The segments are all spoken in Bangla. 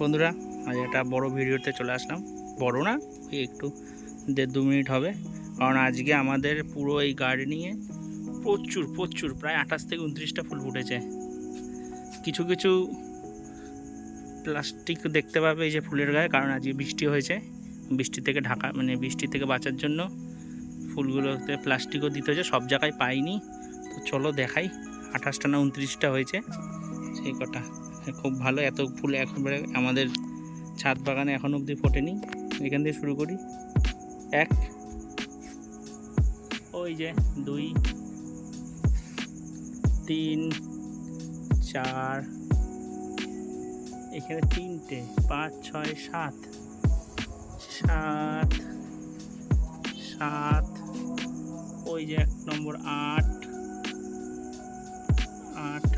বন্ধুরা, আজ একটা বড় ভিডিওতে চলে আসলাম। বড় না একটু দেড় দু মিনিট হবে। কারণ আজকে আমাদের পুরো এই গার্ডেনিংয়ে প্রচুর প্রচুর, প্রায় আঠাশ থেকে উনত্রিশটা ফুল ফুটেছে। কিছু কিছু প্লাস্টিক দেখতে পাবে এই যে ফুলের গায়ে, কারণ আজকে বৃষ্টি হয়েছে। বৃষ্টি থেকে ঢাকা মানে বৃষ্টি থেকে বাঁচার জন্য ফুলগুলোতে প্লাস্টিকও দিতে হয়েছে, সব জায়গায় পাইনি। তো চলো দেখাই, আঠাশটা না উনত্রিশটা হয়েছে, সেই কটা। খুব ভালো। এত ফুল একবারে আমাদের ছাদ বাগানে এখন অবধি ফোটেনি। এখান থেকে শুরু করি। এক। ওই যে দুই। তিন। চার। এখানে তিনটে। পাঁচ, ছয়, সাত। সাত। সাত। ওই যে এক নম্বর আট। আট।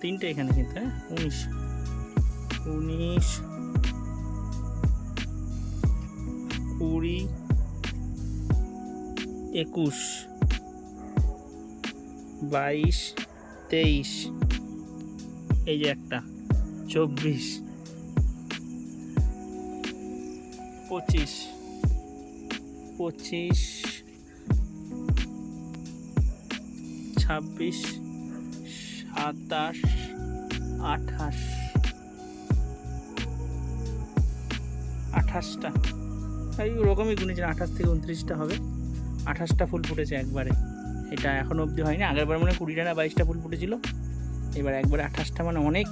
তিনটে এখানে কিন্তু হ্যাঁ? উনিশ। উনিশ, কুড়ি, একুশ, বাইশ, তেইশ, এই যে একটা, চব্বিশ, পঁচিশ পঁচিশ, ছাব্বিশ সাতাশ আঠাশ। আঠাশটা। এই ওরকমই গুনেছেন, আঠাশ থেকে উনত্রিশটা হবে। আঠাশটা ফুল ফুটেছে একবারে। এটা এখনও অবধি হয়নি। আগেরবার মনে হয় কুড়িটা না বাইশটা ফুল ফুটেছিল। এবার একবারে আঠাশটা মানে অনেক।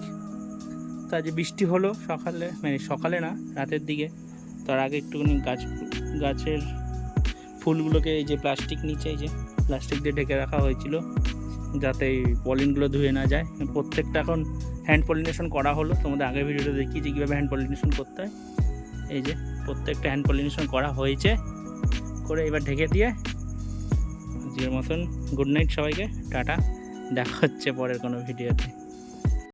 তো আজ বৃষ্টি হলো সকালে মানে সকালে না, রাতের দিকে। তার আগে একটুখানি গাছ, গাছের ফুলগুলোকে এই যে প্লাস্টিক নিচে এই যে, প্লাস্টিক দিয়ে ঢেকে রাখা হয়েছিল। যাতে এই পলিনগুলো ধুয়ে না যায়। প্রত্যেকটা এখন হ্যান্ড পলিনেশন করা হলো। তোমাদের আগে ভিডিওটা দেখি যে কীভাবে হ্যান্ড পলিনেশন করতে হয়। এই যে, প্রত্যেকটা হ্যান্ড পলিনেশন করা হয়েছে। করে এবার ঢেকে দিয়ে আজকের মতন গুড নাইট সবাইকে, টাটা। দেখা হচ্ছে পরের কোনো ভিডিওতে।